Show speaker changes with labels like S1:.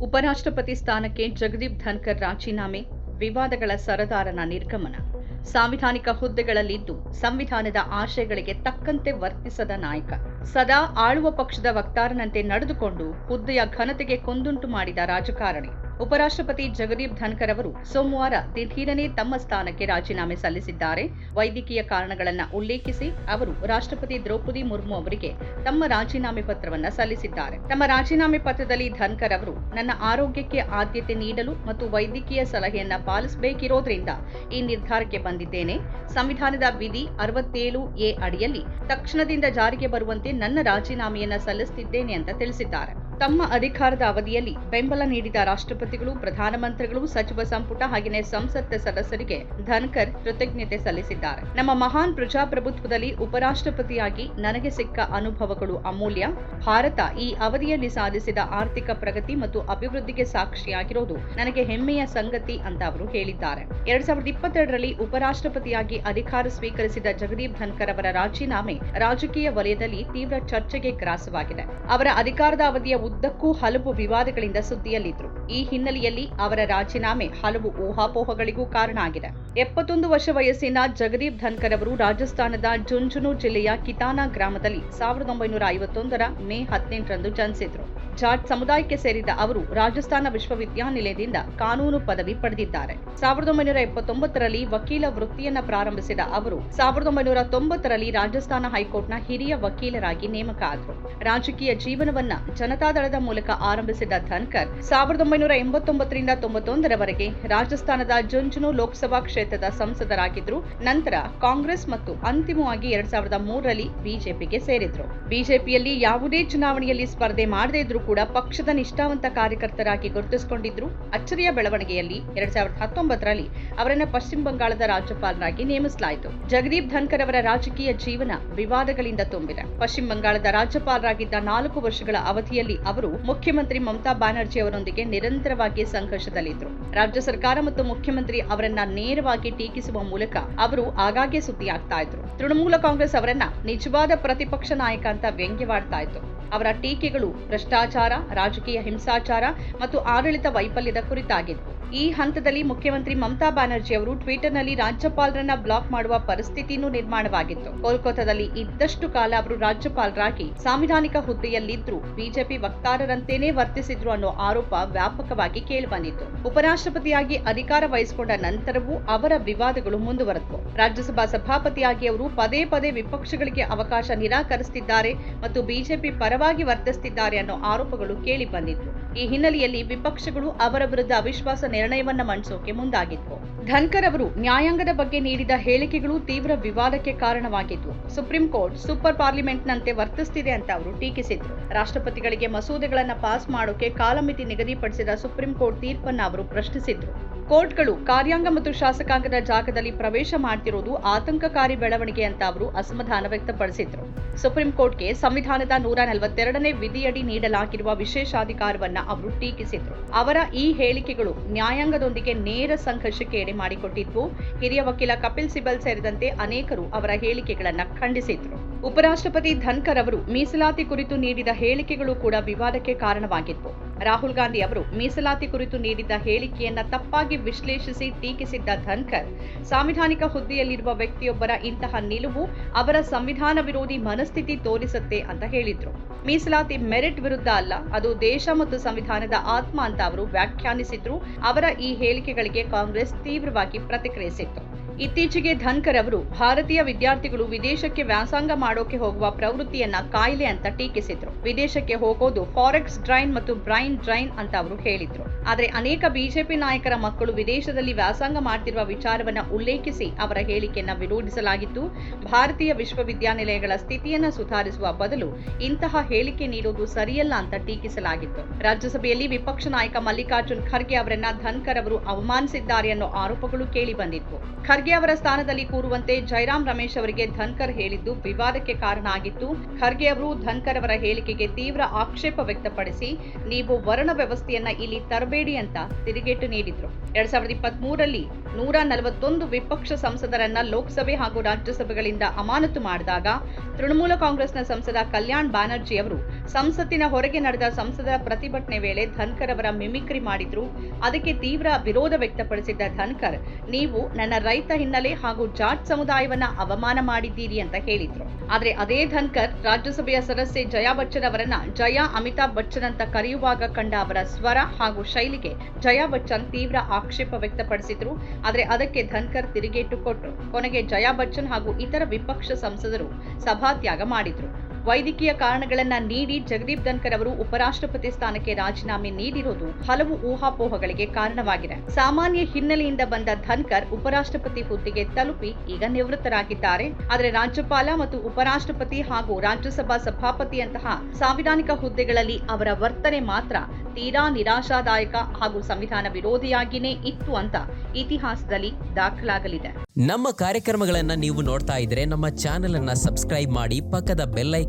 S1: ಉಪರಾಷ್ಟ್ರಪತಿ ಸ್ಥಾನಕ್ಕೆ ಜಗದೀಪ್ ಧನ್ಕರ್ ರಾಜೀನಾಮೆ, ವಿವಾದಗಳ ಸರದಾರನ ನಿರ್ಗಮನ. ಸಾಂವಿಧಾನಿಕ ಹುದ್ದೆಗಳಲ್ಲಿದ್ದು, ಸಂವಿಧಾನದ ಆಶಯಗಳಿಗೆ ತಕ್ಕಂತೆ ವರ್ತಿಸದ ನಾಯಕ. ಸದಾ ಆಳುವ ಪಕ್ಷದ ವಕ್ತಾರನಂತೆ ನಡೆದುಕೊಂಡು ಹುದ್ದೆಯ ಘನತೆಗೆ ಕೊಂದುಂಟು ಮಾಡಿದ ರಾಜಕಾರಣಿ. ಉಪರಾಷ್ಟ್ರಪತಿ ಜಗದೀಪ್ ಧನ್ಕರ್ ಅವರು ಸೋಮವಾರ ದಿಢೀರನೆ ತಮ್ಮ ಸ್ಥಾನಕ್ಕೆ ರಾಜೀನಾಮೆ ಸಲ್ಲಿಸಿದ್ದಾರೆ. ವೈದ್ಯಕೀಯ ಕಾರಣಗಳನ್ನು ಉಲ್ಲೇಖಿಸಿ ಅವರು ರಾಷ್ಟ್ರಪತಿ ದ್ರೌಪದಿ ಮುರ್ಮು ಅವರಿಗೆ ತಮ್ಮ ರಾಜೀನಾಮೆ ಪತ್ರವನ್ನು ಸಲ್ಲಿಸಿದ್ದಾರೆ. ತಮ್ಮ ರಾಜೀನಾಮೆ ಪತ್ರದಲ್ಲಿ ಧನ್ಕರ್ ಅವರು, ನನ್ನ ಆರೋಗ್ಯಕ್ಕೆ ಆದ್ಯತೆ ನೀಡಲು ಮತ್ತು ವೈದ್ಯಕೀಯ ಸಲಹೆಯನ್ನ ಪಾಲಿಸಬೇಕಿರೋದ್ರಿಂದ ಈ ನಿರ್ಧಾರಕ್ಕೆ ಬಂದಿದ್ದೇನೆ. ಸಂವಿಧಾನದ ವಿಧಿ ಅರವತ್ತೇಳು ಎ ಅಡಿಯಲ್ಲಿ ತಕ್ಷಣದಿಂದ ಜಾರಿಗೆ ಬರುವಂತೆ ನನ್ನ ರಾಜೀನಾಮೆಯನ್ನು ಸಲ್ಲಿಸುತ್ತಿದ್ದೇನೆ ಅಂತ ತಿಳಿಸಿದ್ದಾರೆ. ತಮ್ಮ ಅಧಿಕಾರದ ಅವಧಿಯಲ್ಲಿ ಬೆಂಬಲ ನೀಡಿದ ರಾಷ್ಟ್ರಪತಿಗಳು, ಪ್ರಧಾನಮಂತ್ರಿಗಳು, ಸಚಿವ ಸಂಪುಟ ಹಾಗೆಯೇ ಸಂಸತ್ ಸದಸ್ಯರಿಗೆ ಧನ್ಕರ್ ಕೃತಜ್ಞತೆ ಸಲ್ಲಿಸಿದ್ದಾರೆ. ನಮ್ಮ ಮಹಾನ್ ಪ್ರಜಾಪ್ರಭುತ್ವದಲ್ಲಿ ಉಪರಾಷ್ಟ್ರಪತಿಯಾಗಿ ನನಗೆ ಸಿಕ್ಕ ಅನುಭವಗಳು ಅಮೂಲ್ಯ. ಭಾರತ ಈ ಅವಧಿಯಲ್ಲಿ ಸಾಧಿಸಿದ ಆರ್ಥಿಕ ಪ್ರಗತಿ ಮತ್ತು ಅಭಿವೃದ್ಧಿಗೆ ಸಾಕ್ಷಿಯಾಗಿರೋದು ನನಗೆ ಹೆಮ್ಮೆಯ ಸಂಗತಿ ಅಂತ ಅವರು ಹೇಳಿದ್ದಾರೆ. ಎರಡ್ ಸಾವಿರದ ಇಪ್ಪತ್ತೆರಡರಲ್ಲಿ ಉಪರಾಷ್ಟ್ರಪತಿಯಾಗಿ ಅಧಿಕಾರ ಸ್ವೀಕರಿಸಿದ ಜಗದೀಪ್ ಧನ್ಕರ್ ಅವರ ರಾಜೀನಾಮೆ ರಾಜಕೀಯ ವಲಯದಲ್ಲಿ ತೀವ್ರ ಚರ್ಚೆಗೆ ಗ್ರಾಸವಾಗಿದೆ. ಅವರ ಅಧಿಕಾರದ ಅವಧಿಯ ಉದ್ದಕ್ಕೂ ಹಲವು ವಿವಾದಗಳಿಂದ ಸುದ್ದಿಯಲ್ಲಿದ್ರು. ಈ ಹಿನ್ನೆಲೆಯಲ್ಲಿ ಅವರ ರಾಜೀನಾಮೆ ಹಲವು ಊಹಾಪೋಹಗಳಿಗೂ ಕಾರಣ ಆಗಿದೆ. ಎಪ್ಪತ್ತೊಂದು ವರ್ಷ ವಯಸ್ಸಿನ ಜಗದೀಪ್ ಧನ್ಕರ್ ಅವರು ರಾಜಸ್ಥಾನದ ಜುಂಜುನು ಜಿಲ್ಲೆಯ ಕಿತಾನಾ ಗ್ರಾಮದಲ್ಲಿ ಸಾವಿರದ ಒಂಬೈನೂರ ಐವತ್ತೊಂದರ ಮೇ ಹದಿನೆಂಟರಂದು ಜನಿಸಿದ್ರು. ಜಾಟ್ ಸಮುದಾಯಕ್ಕೆ ಸೇರಿದ ಅವರು ರಾಜಸ್ಥಾನ ವಿಶ್ವವಿದ್ಯಾನಿಲಯದಿಂದ ಕಾನೂನು ಪದವಿ ಪಡೆದಿದ್ದಾರೆ. ಸಾವಿರದ ಒಂಬೈನೂರ ಎಪ್ಪತ್ತೊಂಬತ್ತರಲ್ಲಿ ವಕೀಲ ವೃತ್ತಿಯನ್ನ ಪ್ರಾರಂಭಿಸಿದ ಅವರು ಸಾವಿರದ ಒಂಬೈನೂರ ತೊಂಬತ್ತರಲ್ಲಿ ರಾಜಸ್ಥಾನ ಹೈಕೋರ್ಟ್ನ ಹಿರಿಯ ವಕೀಲರಾಗಿ ನೇಮಕ ಆದರು. ರಾಜಕೀಯ ಜೀವನವನ್ನ ಜನತಾದಳದ ಮೂಲಕ ಆರಂಭಿಸಿದ ಧನ್ಕರ್ ಸಾವಿರದ ಒಂಬೈನೂರ ಎಂಬತ್ತೊಂಬತ್ತರಿಂದ ತೊಂಬತ್ತೊಂದರವರೆಗೆ ರಾಜಸ್ಥಾನದ ಜುಂಜುನು ಲೋಕಸಭಾ ಕ್ಷೇತ್ರದ ಸಂಸದರಾಗಿದ್ದರು ನಂತರ ಕಾಂಗ್ರೆಸ್ ಮತ್ತು ಅಂತಿಮವಾಗಿ ಎರಡ್ ಸಾವಿರದ ಮೂರರಲ್ಲಿ ಬಿಜೆಪಿಗೆ ಸೇರಿದ್ರು. ಬಿಜೆಪಿಯಲ್ಲಿ ಯಾವುದೇ ಚುನಾವಣೆಯಲ್ಲಿ ಸ್ಪರ್ಧೆ ಮಾಡದೇ ಇದ್ರೂ ಕೂಡ ಪಕ್ಷದ ನಿಷ್ಠಾವಂತ ಕಾರ್ಯಕರ್ತರಾಗಿ ಗುರುತಿಸಿಕೊಂಡಿದ್ರು. ಅಚ್ಚರಿಯ ಬೆಳವಣಿಗೆಯಲ್ಲಿ ಎರಡ್ ಸಾವಿರದ ಹತ್ತೊಂಬತ್ತರಲ್ಲಿ ಅವರನ್ನ ಪಶ್ಚಿಮ ಬಂಗಾಳದ ರಾಜ್ಯಪಾಲರಾಗಿ ನೇಮಿಸಲಾಯಿತು. ಜಗದೀಪ್ ಧನ್ಕರ್ ಅವರ ರಾಜಕೀಯ ಜೀವನ ವಿವಾದಗಳಿಂದ ತುಂಬಿದೆ. ಪಶ್ಚಿಮ ಬಂಗಾಳದ ರಾಜ್ಯಪಾಲರಾಗಿದ್ದ ನಾಲ್ಕು ವರ್ಷಗಳ ಅವಧಿಯಲ್ಲಿ ಅವರು ಮುಖ್ಯಮಂತ್ರಿ ಮಮತಾ ಬ್ಯಾನರ್ಜಿ ಅವರೊಂದಿಗೆ ನಿರಂತರವಾಗಿ ಸಂಘರ್ಷದಲ್ಲಿದ್ದರು ರಾಜ್ಯ ಸರ್ಕಾರ ಮತ್ತು ಮುಖ್ಯಮಂತ್ರಿ ಅವರನ್ನ ನೇರವಾಗಿ ಟೀಕಿಸುವ ಮೂಲಕ ಅವರು ಆಗಾಗ್ಗೆ ಸುದ್ದಿಯಾಗ್ತಾ ಇದ್ರು. ತೃಣಮೂಲ ಕಾಂಗ್ರೆಸ್ ಅವರನ್ನ ನಿಜವಾದ ಪ್ರತಿಪಕ್ಷ ನಾಯಕ ಅಂತ ವ್ಯಂಗ್ಯವಾಡ್ತಾ ಇತ್ತು. ಅವರ ಟೀಕೆಗಳು ಭ್ರಷ್ಟಾಚಾರ ರಾಜಕೀಯ ಹಿಂಸಾಚಾರ ಮತ್ತು ಆಡಳಿತ ವೈಫಲ್ಯದ ಕುರಿತಾಗಿದ್ವು. ಈ ಹಂತದಲ್ಲಿ ಮುಖ್ಯಮಂತ್ರಿ ಮಮತಾ ಬ್ಯಾನರ್ಜಿ ಅವರು ಟ್ವಿಟರ್ನಲ್ಲಿ ರಾಜ್ಯಪಾಲರನ್ನ ಬ್ಲಾಕ್ ಮಾಡುವ ಪರಿಸ್ಥಿತಿನೂ ನಿರ್ಮಾಣವಾಗಿತ್ತು. ಕೋಲ್ಕತ್ತಾದಲ್ಲಿ ಇದ್ದಷ್ಟು ಕಾಲ ಅವರು ರಾಜ್ಯಪಾಲರಾಗಿ ಸಾಂವಿಧಾನಿಕ ಹುದ್ದೆಯಲ್ಲಿದ್ದರೂ ಬಿಜೆಪಿ ವಕ್ತಾರರಂತೆಯೇ ವರ್ತಿಸಿದ್ರು ಅನ್ನೋ ಆರೋಪ ವ್ಯಾಪಕವಾಗಿ ಕೇಳಿಬಂದಿತ್ತು. ಉಪರಾಷ್ಟ್ರಪತಿಯಾಗಿ ಅಧಿಕಾರ ವಹಿಸಿಕೊಂಡ ನಂತರವೂ ಅವರ ವಿವಾದಗಳು ಮುಂದುವರೆದವು. ರಾಜ್ಯಸಭಾ ಸಭಾಪತಿಯಾಗಿ ಅವರು ಪದೇ ಪದೇ ವಿಪಕ್ಷಗಳಿಗೆ ಅವಕಾಶ ನಿರಾಕರಿಸುತ್ತಿದ್ದಾರೆ ಮತ್ತು ಬಿಜೆಪಿ ಪರವಾಗಿ ವರ್ತಿಸುತ್ತಿದ್ದಾರೆ ಅನ್ನೋ ಆರೋಪಗಳು ಕೇಳಿಬಂದಿತ್ತು. ಈ ಹಿನ್ನೆಲೆಯಲ್ಲಿ ವಿಪಕ್ಷಗಳು ಅವರ ವಿರುದ್ಧ ಅವಿಶ್ವಾಸ ನಿರ್ಣಯವನ್ನ ಮಂಡಿಸೋಕೆ ಮುಂದಾಗಿದ್ವು ಧನ್ಕರ್ ಅವರು ನ್ಯಾಯಾಂಗದ ಬಗ್ಗೆ ನೀಡಿದ ಹೇಳಿಕೆಗಳು ತೀವ್ರ ವಿವಾದಕ್ಕೆ ಕಾರಣವಾಗಿದ್ವು ಸುಪ್ರೀಂ ಕೋರ್ಟ್ ಸೂಪರ್ ಪಾರ್ಲಿಮೆಂಟ್ನಂತೆ ವರ್ತಿಸ್ತಿದೆ ಅಂತ ಅವರು ಟೀಕಿಸಿದ್ರು. ರಾಷ್ಟ್ರಪತಿಗಳಿಗೆ ಮಸೂದೆಗಳನ್ನ ಪಾಸ್ ಮಾಡೋಕೆ ಕಾಲಮಿತಿ ನಿಗದಿಪಡಿಸಿದ ಸುಪ್ರೀಂ ಕೋರ್ಟ್ ತೀರ್ಪನ್ನ ಅವರು ಪ್ರಶ್ನಿಸಿದ್ರು. ಕೋರ್ಟ್ಗಳು ಕಾರ್ಯಾಂಗ ಮತ್ತು ಶಾಸಕಾಂಗದ ಜಾಗದಲ್ಲಿ ಪ್ರವೇಶ ಮಾಡ್ತಿರೋದು ಆತಂಕಕಾರಿ ಬೆಳವಣಿಗೆ ಅಂತ ಅವರು ಅಸಮಾಧಾನ ವ್ಯಕ್ತಪಡಿಸಿದ್ರು. ಸುಪ್ರೀಂ ಕೋರ್ಟ್ಗೆ ಸಂವಿಧಾನದ ನೂರ ನಲವತ್ತೆರಡನೇ ವಿಧಿಯಡಿ ನೀಡಲಾಗಿರುವ ವಿಶೇಷಾಧಿಕಾರವನ್ನ ಅವರು ಟೀಕಿಸಿದ್ರು. ಅವರ ಈ ಹೇಳಿಕೆಗಳು ನ್ಯಾಯಾಂಗದೊಂದಿಗೆ ನೇರ ಸಂಘರ್ಷಕ್ಕೆ ಎಡೆ ಮಾಡಿಕೊಟ್ಟಿದ್ವು. ಹಿರಿಯ ವಕೀಲ ಕಪಿಲ್ ಸಿಬಲ್ ಸೇರಿದಂತೆ ಅನೇಕರು ಅವರ ಹೇಳಿಕೆಗಳನ್ನು ಖಂಡಿಸಿದ್ರು. ಉಪರಾಷ್ಟ್ರಪತಿ ಧನ್ಕರ್ ಅವರು ಮೀಸಲಾತಿ ಕುರಿತು ನೀಡಿದ ಹೇಳಿಕೆಗಳು ಕೂಡ ವಿವಾದಕ್ಕೆ ಕಾರಣವಾಗಿದ್ವು. ರಾಹುಲ್ ಗಾಂಧಿ ಅವರು ಮೀಸಲಾತಿ ಕುರಿತು ನೀಡಿದ್ದ ಹೇಳಿಕೆಯನ್ನ ತಪ್ಪಾಗಿ ವಿಶ್ಲೇಷಿಸಿ ಟೀಕಿಸಿದ್ದ ಧನ್ಕರ್, ಸಾಂವಿಧಾನಿಕ ಹುದ್ದೆಯಲ್ಲಿರುವ ವ್ಯಕ್ತಿಯೊಬ್ಬರ ಇಂತಹ ನಿಲುವು ಅವರ ಸಂವಿಧಾನ ವಿರೋಧಿ ಮನಸ್ಥಿತಿ ತೋರಿಸುತ್ತೆ ಅಂತ ಹೇಳಿದ್ರು. ಮೀಸಲಾತಿ ಮೆರಿಟ್ ವಿರುದ್ಧ ಅಲ್ಲ, ಅದು ದೇಶ ಮತ್ತು ಸಂವಿಧಾನದ ಆತ್ಮ ಅಂತ ಅವರು ವ್ಯಾಖ್ಯಾನಿಸಿದ್ರು. ಅವರ ಈ ಹೇಳಿಕೆಗಳಿಗೆ ಕಾಂಗ್ರೆಸ್ ತೀವ್ರವಾಗಿ ಪ್ರತಿಕ್ರಿಯಿಸಿತ್ತು. ಇತ್ತೀಚೆಗೆ ಧನ್ಕರ್ ಅವರು ಭಾರತೀಯ ವಿದ್ಯಾರ್ಥಿಗಳು ವಿದೇಶಕ್ಕೆ ವ್ಯಾಸಂಗ ಮಾಡೋಕೆ ಹೋಗುವ ಪ್ರವೃತ್ತಿಯನ್ನ ಕಾಯಿಲೆ ಅಂತ ಟೀಕಿಸಿದ್ರು. ವಿದೇಶಕ್ಕೆ ಹೋಗೋದು ಫಾರೆಕ್ಸ್ ಡ್ರೈನ್ ಮತ್ತು ಬ್ರೈನ್ ಡ್ರೈನ್ ಅಂತ ಅವರು ಹೇಳಿದ್ರು. ಆದ್ರೆ ಅನೇಕ ಬಿಜೆಪಿ ನಾಯಕರ ಮಕ್ಕಳು ವಿದೇಶದಲ್ಲಿ ವ್ಯಾಸಂಗ ಮಾಡ್ತಿರುವ ವಿಚಾರವನ್ನ ಉಲ್ಲೇಖಿಸಿ ಅವರ ಹೇಳಿಕೆಯನ್ನು ವಿರೋಧಿಸಲಾಗಿದ್ದು ಭಾರತೀಯ ವಿಶ್ವವಿದ್ಯಾನಿಲಯಗಳ ಸ್ಥಿತಿಯನ್ನು ಸುಧಾರಿಸುವ ಬದಲು ಇಂತಹ ಹೇಳಿಕೆ ನೀಡುವುದು ಸರಿಯಲ್ಲ ಅಂತ ಟೀಕಿಸಲಾಗಿತ್ತು. ರಾಜ್ಯಸಭೆಯಲ್ಲಿ ವಿಪಕ್ಷ ನಾಯಕ ಮಲ್ಲಿಕಾರ್ಜುನ್ ಖರ್ಗೆ ಅವರನ್ನ ಧನ್ಕರ್ ಅವರು ಅವಮಾನಿಸಿದ್ದಾರೆ ಅನ್ನೋ ಆರೋಪಗಳು ಕೇಳಿ ಬಂದಿತ್ತು. ಖರ್ಗೆ ಅವರ ಸ್ಥಾನದಲ್ಲಿ ಕೂರುವಂತೆ ಜೈರಾಮ್ ರಮೇಶ್ ಅವರಿಗೆ ಧನ್ಕರ್ ಹೇಳಿದ್ದು ವಿವಾದಕ್ಕೆ ಕಾರಣ ಆಗಿತ್ತು. ಖರ್ಗೆ ಅವರು ಧನ್ಕರ್ ಅವರ ಹೇಳಿಕೆಗೆ ತೀವ್ರ ಆಕ್ಷೇಪ ವ್ಯಕ್ತಪಡಿಸಿ, ನೀವು ವರ್ಣ ವ್ಯವಸ್ಥೆಯನ್ನ ಇಲ್ಲಿ ತರಬೇಡಿ ಅಂತ ತಿರುಗೇಟು ನೀಡಿದ್ರು. ಎರಡ್ ಸಾವಿರದ ಇಪ್ಪತ್ತ್ ಮೂರರಲ್ಲಿ ನೂರ ನಲವತ್ತೊಂದು ವಿಪಕ್ಷ ಸಂಸದರನ್ನ ಲೋಕಸಭೆ ಹಾಗೂ ರಾಜ್ಯಸಭೆಗಳಿಂದ ಅಮಾನತು ಮಾಡಿದಾಗ ತೃಣಮೂಲ ಕಾಂಗ್ರೆಸ್ನ ಸಂಸದ ಕಲ್ಯಾಣ್ ಬ್ಯಾನರ್ಜಿ ಅವರು ಸಂಸತ್ತಿನ ಹೊರಗೆ ನಡೆದ ಸಂಸದರ ಪ್ರತಿಭಟನೆ ವೇಳೆ ಧನ್ಕರ್ ಅವರ ಮಿಮಿಕ್ರಿ ಮಾಡಿದ್ರು. ಅದಕ್ಕೆ ತೀವ್ರ ವಿರೋಧ ವ್ಯಕ್ತಪಡಿಸಿದ್ದ ಧನ್ಕರ್, ನೀವು ನನ್ನ ರೈತ ಹಿನ್ನೆಲೆ ಹಾಗೂ ಜಾಟ್ ಸಮುದಾಯವನ್ನ ಅವಮಾನ ಮಾಡಿದ್ದೀರಿ ಅಂತ ಹೇಳಿದ್ರು. ಆದ್ರೆ ಅದೇ ಧನ್ಕರ್ ರಾಜ್ಯಸಭೆಯ ಸದಸ್ಯೆ ಜಯಾ ಬಚ್ಚನ್ ಅವರನ್ನ ಜಯಾ ಅಮಿತಾಬ್ ಬಚ್ಚನ್ ಅಂತ ಕರೆಯುವಾಗ ಕಂಡ ಅವರ ಸ್ವರ ಹಾಗೂ ಶೈಲಿಗೆ ಜಯಾ ಬಚ್ಚನ್ ತೀವ್ರ ಆಕ್ಷೇಪ ವ್ಯಕ್ತಪಡಿಸಿದ್ರು. ಆದ್ರೆ ಅದಕ್ಕೆ ಧನ್ಕರ್ ತಿರುಗೇಟು ಕೊಟ್ಟರು ಕೊನೆಗೆ ಜಯಾ ಬಚ್ಚನ್ ಹಾಗೂ ಇತರ ವಿಪಕ್ಷ ಸಂಸದರು ಸಭಾತ್ಯಾಗ ಮಾಡಿದ್ರು. ವೈದ್ಯಕೀಯ ಕಾರಣಗಳನ್ನ ನೀಡಿ ಜಗದೀಪ್ ಧನ್ಕರ್ ಅವರು ಉಪರಾಷ್ಟ್ರಪತಿ ಸ್ಥಾನಕ್ಕೆ ರಾಜೀನಾಮೆ ನೀಡಿರೋದು ಹಲವು ಊಹಾಪೋಹಗಳಿಗೆ ಕಾರಣವಾಗಿದೆ. ಸಾಮಾನ್ಯ ಹಿನ್ನೆಲೆಯಿಂದ ಬಂದ ಧನ್ಕರ್ ಉಪರಾಷ್ಟ್ರಪತಿ ಹುದ್ದೆಗೆ ತಲುಪಿ ಈಗ ನಿವೃತ್ತರಾಗಿದ್ದಾರೆ. ಆದರೆ ರಾಜ್ಯಪಾಲ ಮತ್ತು ಉಪರಾಷ್ಟ್ರಪತಿ ಹಾಗೂ ರಾಜ್ಯಸಭಾ ಸಭಾಪತಿಯಂತಹ ಸಾಂವಿಧಾನಿಕ ಹುದ್ದೆಗಳಲ್ಲಿ ಅವರ ವರ್ತನೆ ಮಾತ್ರ ತೀರಾ ನಿರಾಶಾದಾಯಕ ಹಾಗೂ ಸಂವಿಧಾನ ವಿರೋಧಿಯಾಗಿನೇ ಇತ್ತು ಅಂತ ಇತಿಹಾಸದಲ್ಲಿ ದಾಖಲಾಗಲಿದೆ.
S2: ನಮ್ಮ ಕಾರ್ಯಕ್ರಮಗಳನ್ನ ನೀವು ನೋಡ್ತಾ ಇದ್ರೆ ನಮ್ಮ ಚಾನೆಲ್ ಅನ್ನ ಸಬ್ಸ್ಕ್ರೈಬ್ ಮಾಡಿ ಪಕ್ಕದ ಬೆಲ್